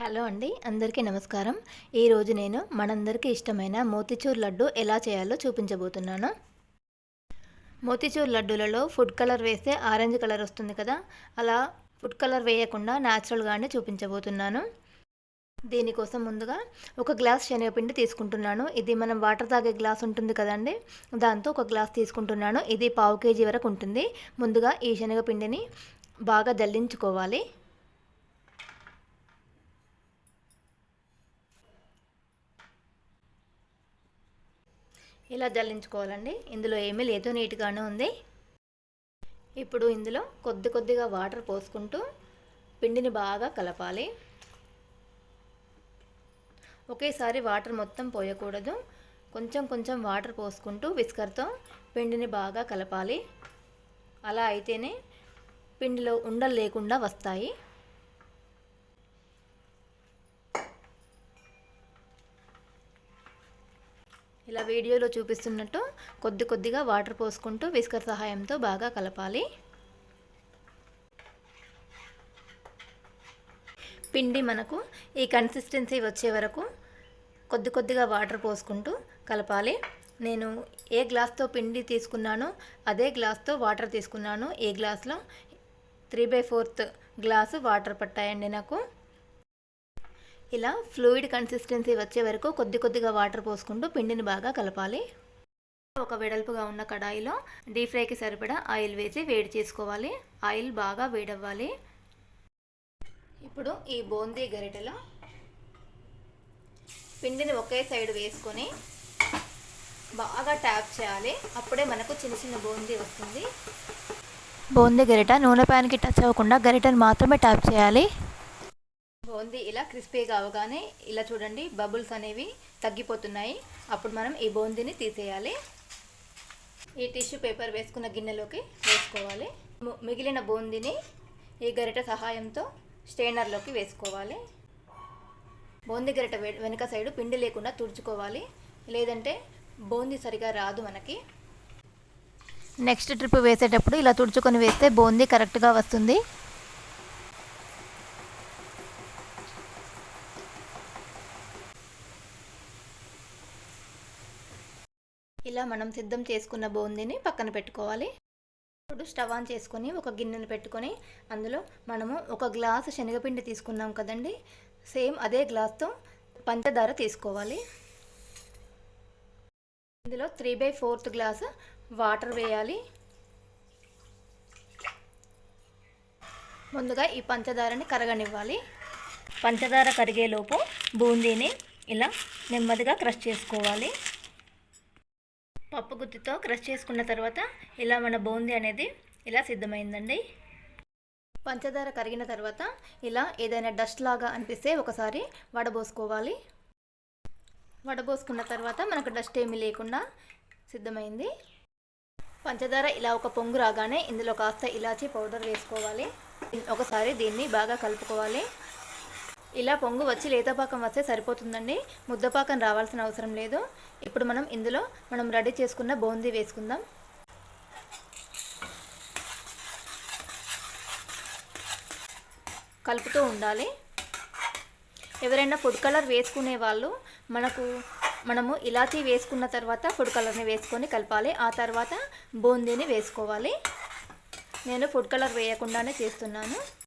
Hello అండి అందరికీ నమస్కారం. ఈరోజు నేను మనందరికీ ఇష్టమైన మోతిచూర్ లడ్డు ఎలా చేయాలో చూపించబోతున్నాను. మోతిచూర్ లడ్డూలలో ఫుడ్ కలర్ వేస్తే ఆరెంజ్ కలర్ వస్తుంది కదా అలా ఫుడ్ కలర్ వేయకుండా న్యాచురల్గానే చూపించబోతున్నాను. దీనికోసం ముందుగా ఒక గ్లాస్ శనగపిండి తీసుకుంటున్నాను. ఇది మనం వాటర్ తాగే గ్లాస్ ఉంటుంది కదండి దాంతో ఒక గ్లాస్ తీసుకుంటున్నాను. ఇది పావు కేజీ వరకు ఉంటుంది. ముందుగా ఈ శనగపిండిని బాగా జల్లించుకోవాలి ఇలా జల్లించుకోవాలండి. ఇందులో ఏమీ లేదు నీట్గానే ఉంది. ఇప్పుడు ఇందులో కొద్ది కొద్దిగా వాటర్ పోసుకుంటూ పిండిని బాగా కలపాలి. ఒకేసారి వాటర్ మొత్తం పోయకూడదు. కొంచెం కొంచెం వాటర్ పోసుకుంటూ విస్కర్తో పిండిని బాగా కలపాలి. అలా అయితేనే పిండిలో ఉండలు లేకుండా వస్తాయి. ఇలా వీడియోలో చూపిస్తున్నట్టు కొద్ది కొద్దిగా వాటర్ పోసుకుంటూ విస్కర్ సహాయంతో బాగా కలపాలి. పిండి మనకు ఈ కన్సిస్టెన్సీ వచ్చే వరకు కొద్ది కొద్దిగా వాటర్ పోసుకుంటూ కలపాలి. నేను ఏ గ్లాస్తో పిండి తీసుకున్నానో అదే గ్లాస్తో వాటర్ తీసుకున్నాను. ఏ గ్లాస్లో? Three by fourth glass water పట్టాయండి నాకు. ఇలా ఫ్లూయిడ్ కన్సిస్టెన్సీ వచ్చే వరకు కొద్ది కొద్దిగా వాటర్ పోసుకుంటూ పిండిని బాగా కలపాలి. ఒక వెడల్పుగా ఉన్న కడాయిలో డీప్ ఫ్రైకి సరిపడా ఆయిల్ వేసి వేడి చేసుకోవాలి. ఆయిల్ బాగా వేడవ్వాలి. ఇప్పుడు ఈ బూందీ గరిటెలో పిండిని ఒకే సైడ్ వేసుకొని బాగా ట్యాప్ చేయాలి. అప్పుడే మనకు చిన్న చిన్న బూందీ వస్తుంది. బూందీ గరిట నూనె ప్యాన్కి టచ్ అవ్వకుండా గరిటను మాత్రమే ట్యాప్ చేయాలి. బూందీ ఇలా క్రిస్పీగా అవగానే ఇలా చూడండి బబుల్స్ అనేవి తగ్గిపోతున్నాయి. అప్పుడు మనం ఈ బూందీని తీసేయాలి. ఈ టిష్యూ పేపర్ వేసుకున్న గిన్నెలోకి వేసుకోవాలి. మిగిలిన బూందీని ఈ గరిట సహాయంతో స్టెయినర్లోకి వేసుకోవాలి. బూందీ గరిట వెనుక సైడు పిండి లేకుండా తుడుచుకోవాలి. లేదంటే బూందీ సరిగా రాదు మనకి. నెక్స్ట్ ట్రిప్ వేసేటప్పుడు ఇలా తుడుచుకొని వేస్తే బూందీ కరెక్ట్గా వస్తుంది. ఇలా మనం సిద్ధం చేసుకున్న బూందీని పక్కన పెట్టుకోవాలి. ఇప్పుడు స్టవ్ ఆన్ చేసుకొని ఒక గిన్నెను పెట్టుకొని అందులో మనము ఒక గ్లాసు శనగపిండి తీసుకున్నాం కదండి. సేమ్ అదే గ్లాస్తో పంచదార తీసుకోవాలి. ఇందులో three by fourth glass water వేయాలి. ముందుగా ఈ పంచదారని కరగనివ్వాలి. పంచదార కరిగేలోపు బూందీని ఇలా నెమ్మదిగా క్రష్ చేసుకోవాలి. పప్పు గుత్తితో క్రష్ చేసుకున్న తర్వాత ఇలా మన బూందీ అనేది ఇలా సిద్ధమైందండి. పంచదార కరిగిన తర్వాత ఇలా ఏదైనా డస్ట్ లాగా అనిపిస్తే ఒకసారి వడబోసుకోవాలి. వడబోసుకున్న తర్వాత మనకు డస్ట్ ఏమీ లేకుండా సిద్ధమైంది. పంచదార ఇలా ఒక పొంగు రాగానే ఇందులో కాస్త ఇలాచీ పౌడర్ వేసుకోవాలి. ఒకసారి దీన్ని బాగా కలుపుకోవాలి. ఇలా పొంగు వచ్చి లేతపాకం వస్తే సరిపోతుందండి. ముద్దపాకం రావాల్సిన అవసరం లేదు. ఇప్పుడు మనం ఇందులో మనం రెడీ చేసుకున్న బూందీ వేసుకుందాం. కలుపుతూ ఉండాలి. ఎవరైనా ఫుడ్ కలర్ వేసుకునే వాళ్ళు మనకు మనము ఇలాచీ వేసుకున్న తర్వాత ఫుడ్ కలర్ని వేసుకొని కలపాలి. ఆ తర్వాత బూందీని వేసుకోవాలి. నేను ఫుడ్ కలర్ వేయకుండానే చేస్తున్నాను.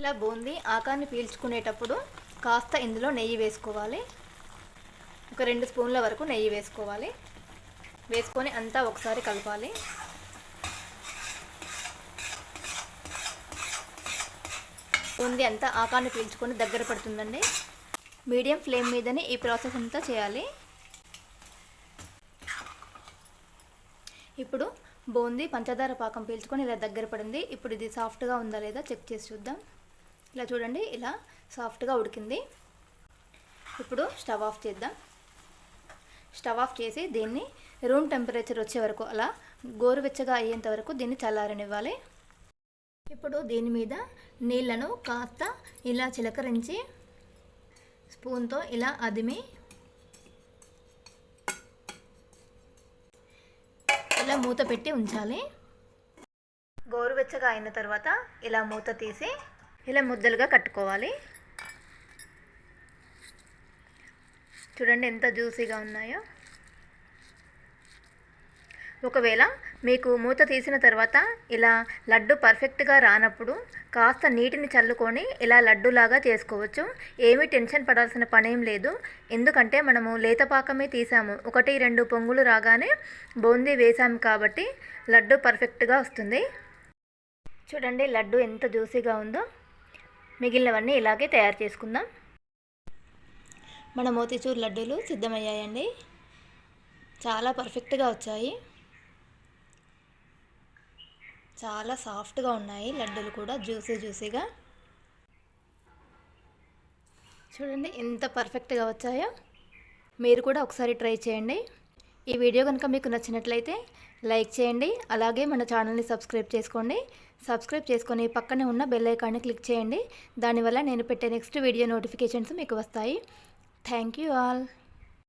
ఇలా బూందీ ఆకాన్ని పీల్చుకునేటప్పుడు కాస్త ఇందులో నెయ్యి వేసుకోవాలి. ఒక రెండు స్పూన్ల వరకు నెయ్యి వేసుకోవాలి. వేసుకొని అంతా ఒకసారి కలపాలి. బూందీ అంతా ఆకాన్ని పీల్చుకొని దగ్గర పడుతుందండి. మీడియం ఫ్లేమ్ మీదనే ఈ ప్రాసెస్ అంతా చేయాలి. ఇప్పుడు బూందీ పంచదార పాకం పీల్చుకొని ఇలా దగ్గర పడింది. ఇప్పుడు ఇది సాఫ్ట్గా ఉందా లేదా చెక్ చేసి చూద్దాం. ఇలా చూడండి ఇలా సాఫ్ట్గా ఉడికింది. ఇప్పుడు స్టవ్ ఆఫ్ చేద్దాం. స్టవ్ ఆఫ్ చేసి దీన్ని రూమ్ టెంపరేచర్ వచ్చే వరకు అలా గోరువెచ్చగా అయ్యేంత వరకు దీన్ని చల్లారనివ్వాలి. ఇప్పుడు దీని మీద నీళ్ళను కాస్త ఇలా చిలకరించి స్పూన్తో ఇలా అదిమి ఇలా మూత పెట్టి ఉంచాలి. గోరువెచ్చగా అయిన తర్వాత ఇలా మూత తీసి ఇలా ముద్దలుగా కట్టుకోవాలి. చూడండి ఎంత జ్యూసీగా ఉన్నాయో. ఒకవేళ మీకు మూత తీసిన తర్వాత ఇలా లడ్డు పర్ఫెక్ట్గా రానప్పుడు కాస్త నీటిని చల్లుకొని ఇలా లడ్డులాగా చేసుకోవచ్చు. ఏమీ టెన్షన్ పడాల్సిన పనేం లేదు. ఎందుకంటే మనము లేతపాకమే తీసాము. ఒకటి రెండు పొంగులు రాగానే బూందీ వేసాము కాబట్టి లడ్డు పర్ఫెక్ట్గా వస్తుంది. చూడండి లడ్డు ఎంత జ్యూసీగా ఉందో. మిగిలినవన్నీ ఇలాగే తయారు చేసుకుందాం. మన మోతీచూర్ లడ్డూలు సిద్ధమయ్యాయండి. చాలా పర్ఫెక్ట్గా వచ్చాయి. చాలా సాఫ్ట్గా ఉన్నాయి లడ్డూలు కూడా జ్యూసీ జ్యూసీగా. చూడండి ఎంత పర్ఫెక్ట్గా వచ్చాయో. మీరు కూడా ఒకసారి ట్రై చేయండి. ఈ వీడియో కనుక మీకు నచ్చినట్లయితే లైక్ చేయండి. అలాగే మన ఛానల్ని సబ్స్క్రైబ్ చేసుకోండి. సబ్స్క్రైబ్ చేసుకొని పక్కనే ఉన్న బెల్ ఐకాన్ని క్లిక్ చేయండి. దానివల్ల నేను పెట్టే నెక్స్ట్ వీడియో నోటిఫికేషన్స్ మీకు వస్తాయి. Thank you all.